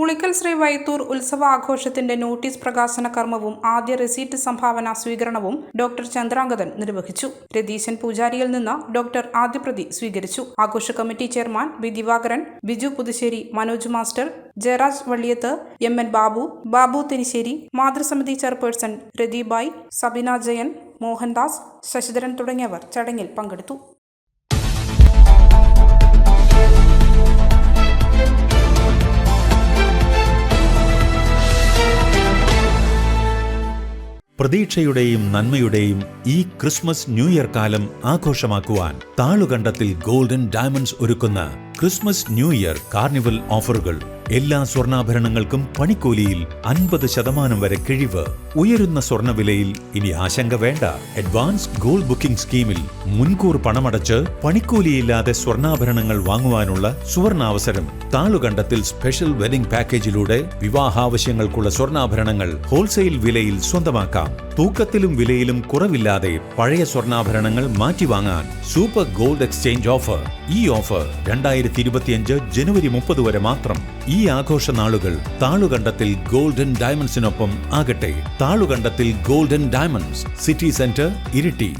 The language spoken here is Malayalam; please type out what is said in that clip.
ഉളിക്കൽ ശ്രീ വൈത്തൂർ ഉത്സവ ആഘോഷത്തിന്റെ നോട്ടീസ് പ്രകാശന കർമ്മവും ആദ്യ റെസീറ്റ് സംഭാവന സ്വീകരണവും ഡോക്ടർ ചന്ദ്രാംഗതൻ നിർവഹിച്ചു. രതീശൻ പൂജാരിയിൽ നിന്ന് ഡോക്ടർ ആദ്യപ്രതി സ്വീകരിച്ചു. ആഘോഷ committee chairman B Divakaran Biju Puthussery Manoj master Jayaraj Valliyath M N Babu Babu Thenissery മാതൃസമിതി chairperson Ratheebai Sabina Jayan Mohandas Sasidharan തുടങ്ങിയവർ ചടങ്ങിൽ പങ്കെടുത്തു. പ്രതീക്ഷയുടെയും നന്മയുടെയും ഈ ക്രിസ്മസ് ന്യൂ ഇയർ കാലം ആഘോഷമാക്കുവാൻ താളുകണ്ടത്തിൽ ഗോൾഡൻ ഡയമണ്ട്സ് ഒരുക്കുന്ന ക്രിസ്മസ് ന്യൂ ഇയർ കാർണിവൽ ഓഫറുകൾ എല്ലാ സ്വർണാഭരണങ്ങൾക്കും പണിക്കൂലിയിൽ അൻപത് ശതമാനം വരെ കിഴിവ്. ഉയരുന്ന സ്വർണവിലയിൽ ഇനി ആശങ്ക വേണ്ട. അഡ്വാൻസ് ഗോൾഡ് ബുക്കിംഗ് സ്കീമിൽ മുൻകൂർ പണമടച്ച് പണിക്കൂലിയില്ലാതെ സ്വർണാഭരണങ്ങൾ വാങ്ങുവാനുള്ള സുവർണാവസരം. താളുകണ്ടത്തിൽ സ്പെഷ്യൽ വെഡിംഗ് പാക്കേജിലൂടെ വിവാഹാവശ്യങ്ങൾക്കുള്ള സ്വർണാഭരണങ്ങൾ ഹോൾസെയിൽ വിലയിൽ സ്വന്തമാക്കാം. തൂക്കത്തിലും വിലയിലും കുറവില്ലാതെ പഴയ സ്വർണാഭരണങ്ങൾ മാറ്റിവാങ്ങാൻ സൂപ്പർ ഗോൾഡ് എക്സ്ചേഞ്ച് ഓഫർ. ഈ ഓഫർ രണ്ടായിരത്തി ഇരുപത്തിയഞ്ച് ജനുവരി മുപ്പത് വരെ മാത്രം. ഈ ആഘോഷ നാളുകൾ താളുകണ്ടത്തിൽ ഗോൾഡൻ ഡയമണ്ട്സിനൊപ്പം ആകട്ടെ. Thalukandathil golden diamonds city centre Iritty.